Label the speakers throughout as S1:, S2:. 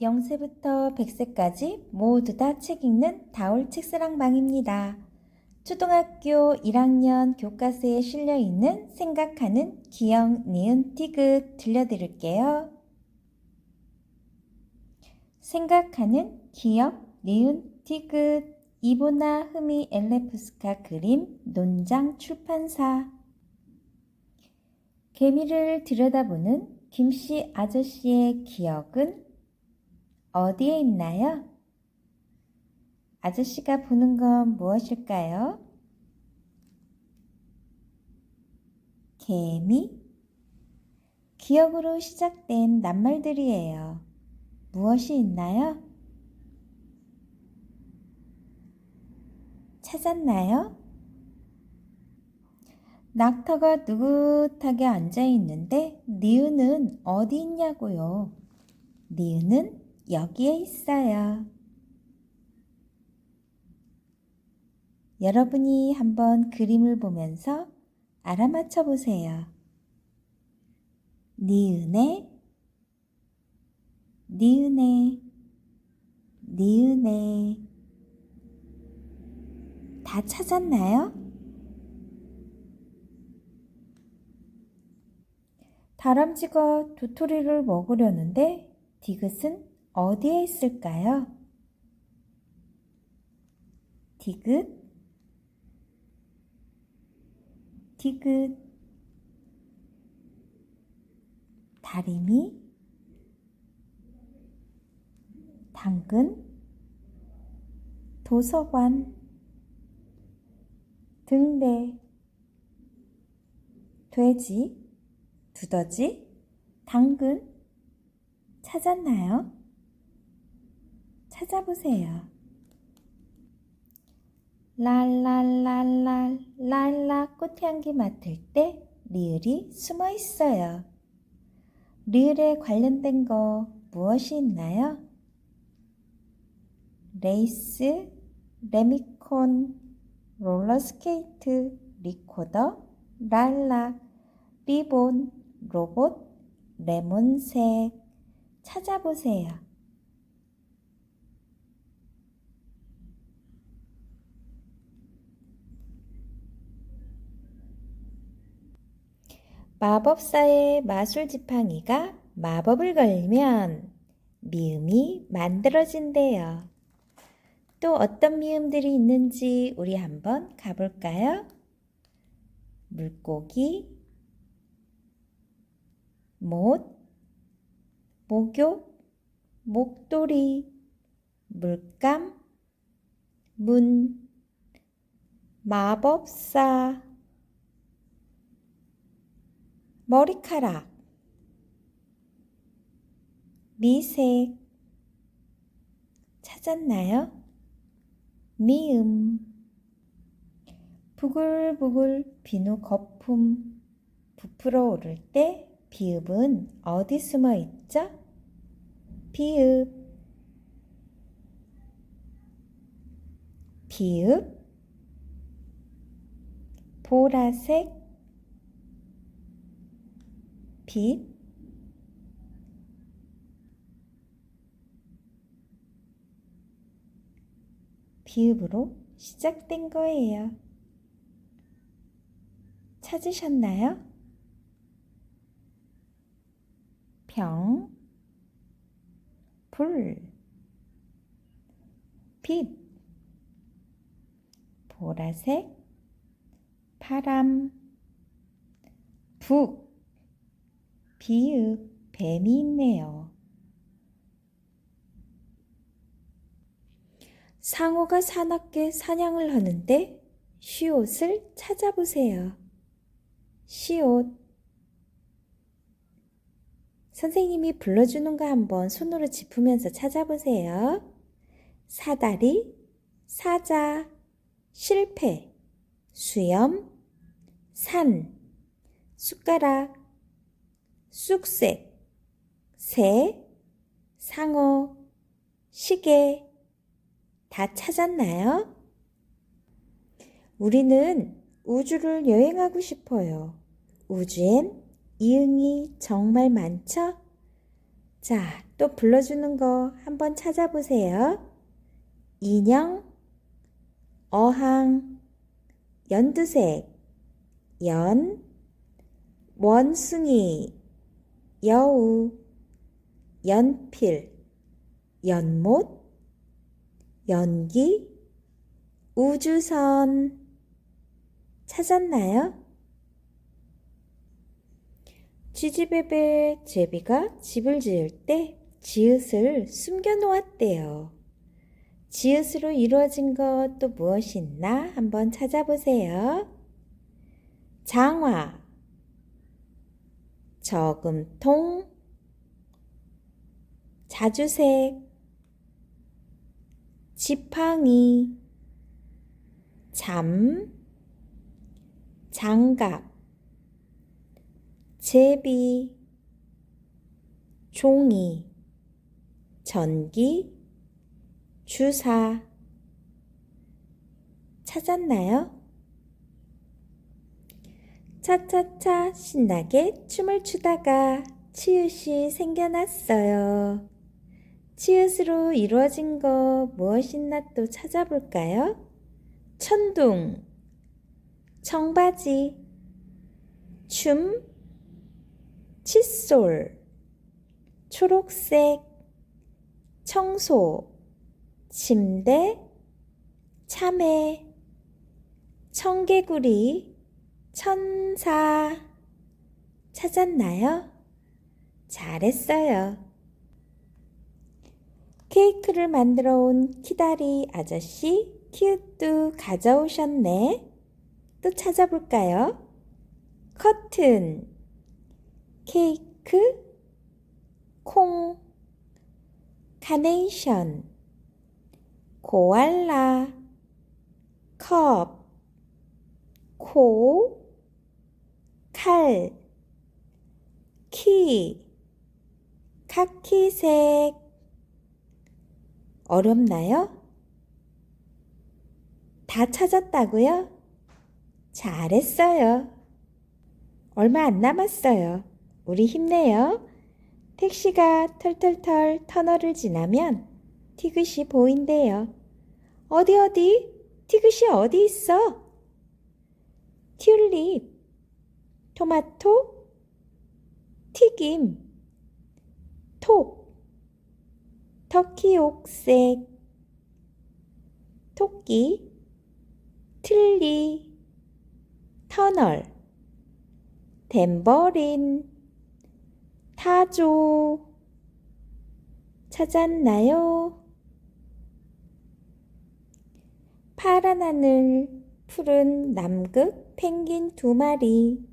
S1: 0세부터 100세까지 모두 다 책 읽는 다올 책사랑방입니다. 초등학교 1학년 교과서에 실려 있는 생각하는 기억, 니은, 티귿 들려드릴게요. 생각하는 기억, 니은, 티귿 이보나 흐미 엘레프스카 그림 논장 출판사 개미를 들여다보는 김씨 아저씨의 기억은 어디에 있나요? 아저씨가 보는 건 무엇일까요? 개미? 기억으로 시작된 낱말들이에요. 무엇이 있나요? 찾았나요? 낙타가 느긋하게 앉아 있는데 니은은 어디 있냐고요? 니은은 여기에 있어요. 여러분이 한번 그림을 보면서 알아맞혀 보세요. 니은에, 니은에, 니은에. 다 찾았나요? 다람쥐가 도토리를 먹으려는데 디귿은 어디에 있을까요? 디귿, 디귿, 다리미, 당근, 도서관, 등대, 돼지, 두더지, 당근, 찾았나요? 찾아보세요. 랄랄랄랄 랄라 꽃향기 맡을 때 리을이 숨어 있어요. 리을에 관련된 거 무엇이 있나요? 레이스, 레미콘, 롤러스케이트, 리코더, 랄라, 리본, 로봇, 레몬색 찾아보세요. 마법사의 마술 지팡이가 마법을 걸면 미음이 만들어진대요. 또 어떤 미음들이 있는지 우리 한번 가볼까요? 물고기, 못, 목욕, 목도리, 물감, 문, 마법사, 머리카락, 미색, 찾았나요? 미음, 부글부글 비누 거품, 부풀어 오를 때 비읍은 어디 숨어 있죠? 비읍, 비읍, 보라색, 빛, 비읍으로 시작된 거예요. 찾으셨나요? 병, 불, 빛, 보라색, 파람, 북, 비읍, 뱀이 있네요. 상어가 사납게 사냥을 하는데 쉬옷을 찾아보세요. 쉬옷. 선생님이 불러주는 거 한번 손으로 짚으면서 찾아보세요. 사다리, 사자, 실패, 수염, 산, 숟가락, 쑥색, 새, 상어, 시계, 다 찾았나요? 우리는 우주를 여행하고 싶어요. 우주엔 이응이 정말 많죠? 자, 또 불러주는 거 한번 찾아보세요. 인형, 어항, 연두색, 연, 원숭이, 여우, 연필, 연못, 연기, 우주선. 찾았나요? 쥐지베베 제비가 집을 지을 때 지읒을 숨겨 놓았대요. 지읒으로 이루어진 것 또 무엇이 있나 한번 찾아보세요. 장화, 저금통, 자주색, 지팡이, 잠, 장갑, 제비, 종이, 전기, 주사. 찾았나요? 차차차 신나게 춤을 추다가 치읓이 생겨났어요. 치읓으로 이루어진 거 무엇이나 또 찾아볼까요? 천둥, 청바지, 춤, 칫솔, 초록색, 청소, 침대, 참외, 청개구리, 천사. 찾았나요? 잘했어요. 케이크를 만들어 온 키다리 아저씨 키읔도 가져오셨네. 또 찾아볼까요? 커튼, 케이크, 콩, 카네이션, 고알라, 컵, 코, 칼, 키, 카키색. 어렵나요? 다 찾았다고요? 잘했어요. 얼마 안 남았어요. 우리 힘내요. 택시가 털털털 터널을 지나면 티그시 보인대요. 어디 어디? 티그시 어디 있어? 튤립, 토마토, 튀김, 톡, 터키 옥색, 토끼, 틀니, 터널, 댐버린, 타조. 찾았나요? 파란 하늘, 푸른 남극, 펭귄 두 마리.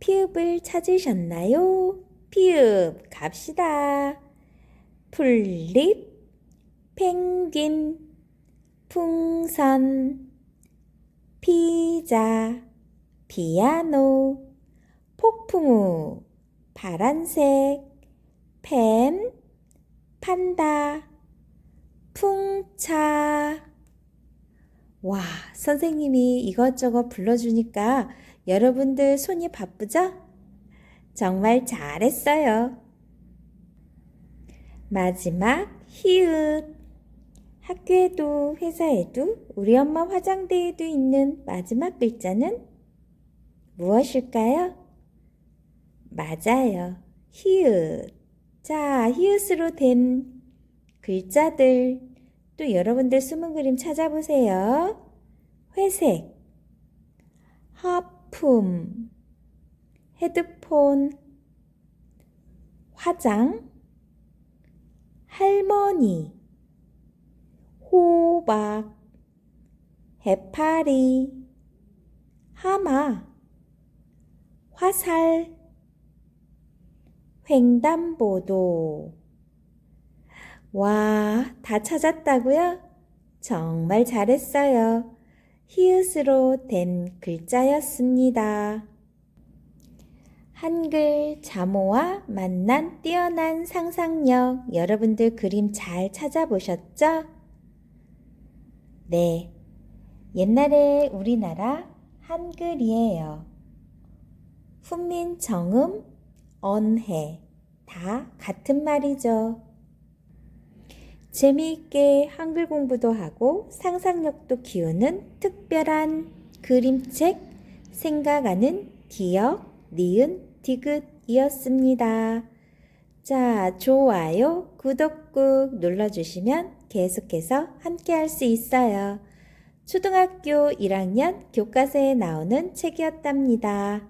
S1: 피읍을 찾으셨나요? 피읍, 갑시다. 풀립, 펭귄, 풍선, 피자, 피아노, 폭풍우, 파란색, 펜, 판다, 풍차. 와, 선생님이 이것저것 불러주니까 여러분들 손이 바쁘죠? 정말 잘했어요. 마지막 히읗. 학교에도 회사에도 우리 엄마 화장대에도 있는 마지막 글자는 무엇일까요? 맞아요. 히읗. 자, 히읗으로 된 글자들 또 여러분들 숨은 그림 찾아보세요. 회색, 하품, 헤드폰, 화장, 할머니, 호박, 해파리, 하마, 화살, 횡단보도. 와, 다 찾았다고요? 정말 잘했어요. 히읗으로 된 글자였습니다. 한글 자모와 만난 뛰어난 상상력 여러분들 그림 잘 찾아보셨죠? 네. 옛날에 우리나라 한글이에요. 훈민 정음 언해 다 같은 말이죠. 재미있게 한글 공부도 하고 상상력도 키우는 특별한 그림책 생각하는 기억, 니은, 디귿이었습니다. 자, 좋아요, 구독 꾹 눌러주시면 계속해서 함께 할 수 있어요. 초등학교 1학년 교과서에 나오는 책이었답니다.